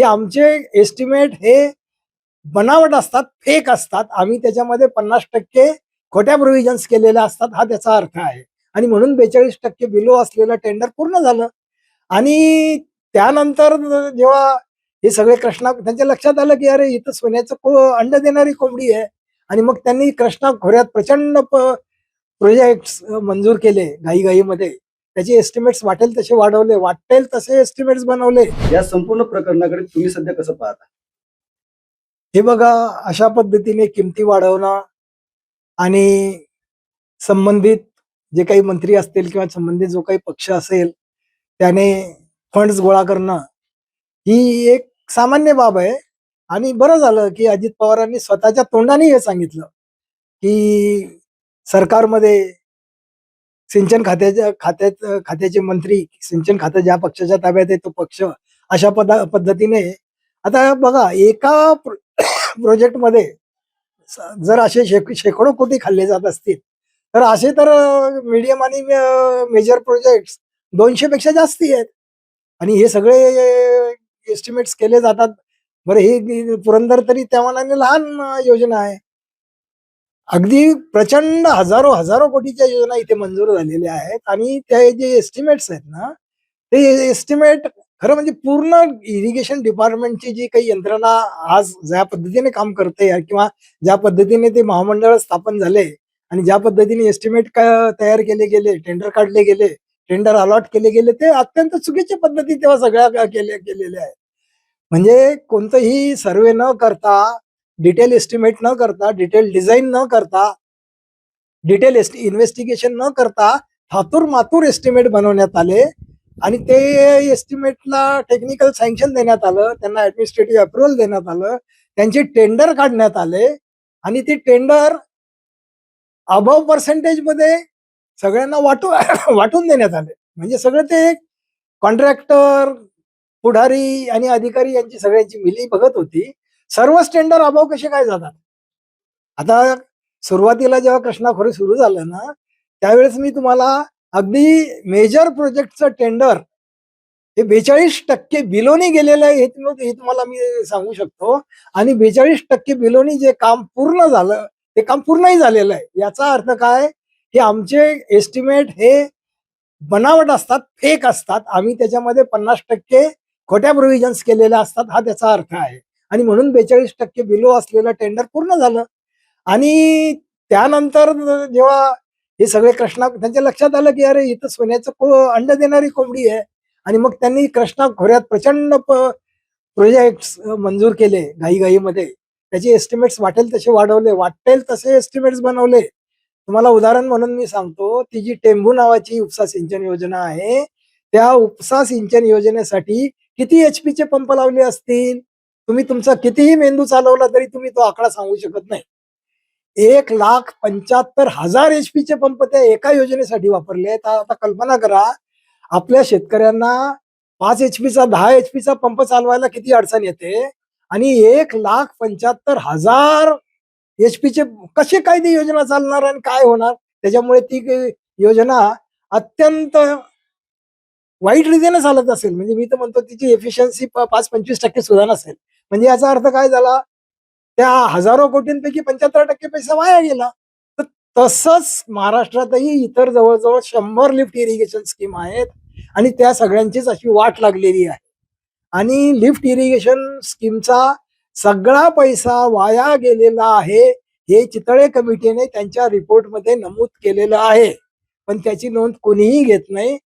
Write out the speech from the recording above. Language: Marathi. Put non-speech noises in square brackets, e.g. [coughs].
हे आमचे एस्टिमेट हे बनावट असतात फेक असतात. आम्ही त्याच्यामध्ये पन्नास टक्के खोट्या प्रोव्हिजन्स केलेल्या असतात हा त्याचा अर्थ आहे. आणि म्हणून बेचाळीस टक्के बिलो असलेलं टेंडर पूर्ण झालं. आणि त्यानंतर जेव्हा हे सगळे कृष्णा त्यांच्या लक्षात आलं की अरे इथं सोन्याचं को अंड देणारी कोंबडी आहे. आणि मग त्यांनी कृष्णा खोऱ्यात प्रचंड प्रोजेक्ट मंजूर केले घाईघाईमध्ये. त्याचे एस्टिमेट्स वाटेल तसे वाढवले. वाटेल तसे एस्टिमेट्स बनवले. या संपूर्ण प्रकरणाकडे तुम्ही सध्या कसं पाहता? हे बघा अशा पद्धतीने किमती वाढवणं आणि संबंधित जे काही मंत्री असतील किंवा संबंधित जो काही पक्ष असेल त्याने फंड्स गोळा करणं ही एक सामान्य बाब आहे. आणि बरं झालं की अजित पवारांनी स्वतःच्या तोंडाने हे सांगितलं की सरकारमध्ये सिंचन खात्याच्या खात्यात खात्याचे मंत्री सिंचन खातं ज्या पक्षाच्या ताब्यात आहे तो पक्ष अशा पदा पद्धतीने आता बघा एका [coughs] प्रोजेक्टमध्ये जर असे शेक- शेकडो कोटी खाल्ले जात असतील तर असे तर मीडियम आणि मेजर प्रोजेक्ट दोनशे पेक्षा जास्ती आहेत. आणि हे सगळे एस्टिमेट्स केले जातात. बरं ही पुरंदर तरी त्यामानाने लहान योजना आहे. अगदी प्रचंड हजारो हजारो कोटीच्या योजना इथे मंजूर झालेल्या आहेत. आणि त्या जे एस्टिमेट्स आहेत ना ते एस्टिमेट खरं म्हणजे पूर्ण इरिगेशन डिपार्टमेंटची जी काही यंत्रणा आज ज्या पद्धतीने काम करते किंवा ज्या पद्धतीने ते महामंडळ स्थापन झाले आणि ज्या पद्धतीने एस्टिमेट तयार केले गेले टेंडर काढले गेले टेंडर अलॉट केले गेले ते अत्यंत चुकीच्या पद्धती तेव्हा सगळ्या केले केलेल्या आहेत. म्हणजे कोणतंही सर्वे न करता डिटेल एस्टिमेट न करता डिटेल डिझाईन न करता डिटेल इन्व्हेस्टिगेशन न करता थातूर मातूर एस्टिमेट बनवण्यात आले आणि ते एस्टिमेटला टेक्निकल सँक्शन देण्यात आलं त्यांना ऍडमिनिस्ट्रेटिव्ह अप्रुव्हल देण्यात आलं त्यांचे टेंडर काढण्यात आले आणि ते टेंडर अबव पर्सेंटेजमध्ये सगळ्यांना वाटू वाटून देण्यात आले. म्हणजे सगळं ते कॉन्ट्रॅक्टर पुढारी आणि अधिकारी यांची सगळ्यांची मिली बघत होती. सर्वच टेंडर अभाव कसे काय जातात? आता सुरुवातीला जेव्हा कृष्णाखोरी सुरू झालं ना त्यावेळेस मी तुम्हाला अगदी मेजर प्रोजेक्टचं टेंडर हे बेचाळीस टक्के बिलोनी गेलेलं आहे हे हे तुम्हाला मी सांगू शकतो. आणि बेचाळीस टक्के बिलोनी जे काम पूर्ण झालं ते काम पूर्णही झालेलं आहे. याचा अर्थ काय? की आमचे एस्टिमेट हे बनावट असतात फेक असतात. आम्ही त्याच्यामध्ये पन्नास टक्के खोट्या प्रोव्हिजन्स केलेल्या असतात हा त्याचा अर्थ आहे. आणि म्हणून बेचाळीस टक्के बिलो असलेलं टेंडर पूर्ण झालं. आणि त्यानंतर जेव्हा हे सगळे कृष्णा त्यांच्या लक्षात आलं की अरे इथं सोन्याचं को अंड देणारी कोंबडी आहे. आणि मग त्यांनी कृष्णा खोऱ्यात प्रचंड प्रोजेक्ट मंजूर केले घाईघाईमध्ये. त्याचे एस्टिमेट्स वाटेल तसे वाढवले. वाटेल तसे एस्टिमेट्स बनवले. तुम्हाला उदाहरण म्हणून मी सांगतो. ती जी टेंभू नावाची उपसा सिंचन योजना आहे त्या उपसा सिंचन योजनेसाठी किती एच चे पंप लावले असतील? तुम्ही तुमचा कितीही मेंदू चालवला तरी तुम्ही तो आकडा सांगू शकत नाही. एक लाख पंच्याहत्तर हजार एच चे पंप त्या एका योजनेसाठी वापरले तर आता कल्पना करा आपल्या शेतकऱ्यांना पाच एच चा दहा एच चा पंप चालवायला किती अडचण येते? आणि एक लाख पंच्याहत्तर हजार एच चे कसे काय ती योजना चालणार आणि काय होणार? त्याच्यामुळे ती योजना अत्यंत वाईट रीतीने चालत असेल. म्हणजे मी तर म्हणतो तिची एफिशियन्सी पाच पंचवीस टक्के सुद्धा नसेल. म्हणजे याचा अर्थ काय झाला? त्या हजारो कोटींपैकी पंच्याहत्तर टक्के पैसा वाया गेला. तर तसंच महाराष्ट्रातही इतर जवळजवळ शंभर लिफ्ट इरिगेशन स्कीम आहेत आणि त्या सगळ्यांचीच अशी वाट लागलेली आहे. आणि लिफ्ट इरिगेशन स्कीमचा सगळा पैसा वाया गेलेला आहे हे चितळे कमिटीने त्यांच्या रिपोर्टमध्ये नमूद केलेलं आहे. पण त्याची नोंद कोणीही घेत नाही.